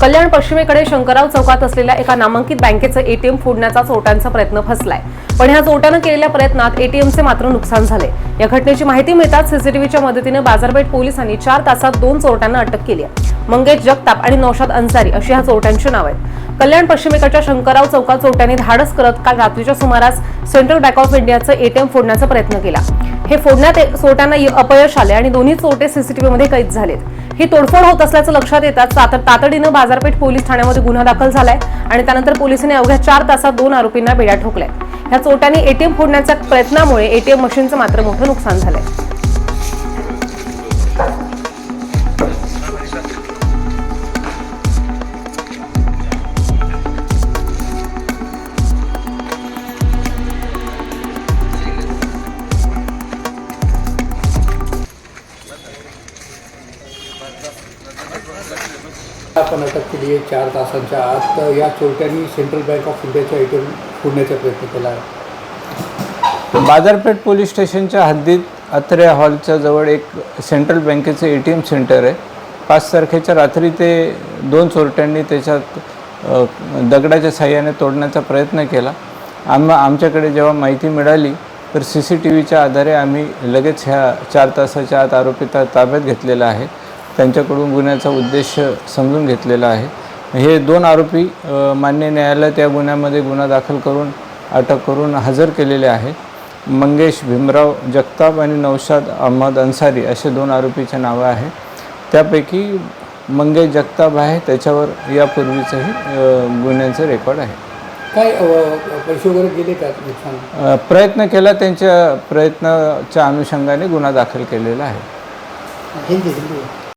कल्याण पश्चिमेकडे शंकरराव चौकात असलेल्या एका नामांकित बँकेचं एटीएम फोडण्याचा चोरट्यांचा प्रयत्न फसलाय. पण ह्या चोरट्यानं केलेल्या प्रयत्नात एटीएमचे मात्र नुकसान झाले या घटनेची माहिती मिळताच सीसीटीव्हीच्या मदतीनं बाजारपेठ पोलिसांनी चार तासात दोन चोरट्यांना अटक केली आहे. मंगेश जगताप आणि नौशाद अन्सारी अशी ह्या चोरट्यांची नाव आहेत. कल्याण पश्चिमेकडच्या शंकरराव चौकात चोरट्यांनी धाडस करत काल रात्रीच्या सुमारास सेंट्रल बँक ऑफ इंडियाचं एटीएम फोडण्याचा प्रयत्न केला. हे फोडण्यात चोरट्यांना य- अपयश आले आणि दोन्ही चोरटे सीसीटीव्हीमध्ये कैद झालेत. ही तोडफोड होत असल्याचं लक्षात येतात तातडीनं बाजारपेठ पोलीस ठाण्यामध्ये गुन्हा दाखल झालाय आणि त्यानंतर पोलिसांनी अवघ्या चार तासात दोन आरोपींना बेड्या ठोकल्या ह्या चोरट्यांनी एटीएम फोडण्याच्या प्रयत्नामुळे एटीएम मशीनचं मात्र मोठं नुकसान झालंय. आपण अटक केली आहे चार तासांच्या आत. तर या चोरट्यांनी सेंट्रल बँक ऑफ इंडियाच्या ए टी एम फोडण्याचा प्रयत्न केला आहे. बाजारपेठ पोलीस स्टेशनच्या हद्दीत अत्रे हॉलच्या जवळ एक सेंट्रल बँकेचं ए टी एम सेंटर आहे. पाच तारखेच्या रात्री ते दोन चोरट्यांनी त्याच्यात दगडाच्या साह्याने तोडण्याचा प्रयत्न केला. आम आमच्याकडे जेव्हा माहिती मिळाली तर सी सी टी व्हीच्या आधारे आम्ही लगेच ह्या चार तासाच्या आत आरोपीता ताब्यात घेतलेला आहे. त्यांच्याकडून गुन्ह्याचा उद्देश समजून घेतलेला आहे. हे दोन आरोपी मान्य न्यायालयात या गुन्ह्यामध्ये गुन्हा दाखल करून अटक करून हजर केलेले आहेत. मंगेश भीमराव जगताप आणि नौशाद अहमद अन्सारी असे दोन आरोपीचे नावं आहेत. त्यापैकी मंगेश जगताप आहे त्याच्यावर यापूर्वीचंही गुन्ह्यांचं रेकॉर्ड आहे. काय पैसे वगैरे गेले का प्रयत्न केला त्यांच्या प्रयत्नाच्या अनुषंगाने गुन्हा दाखल केलेला आहे.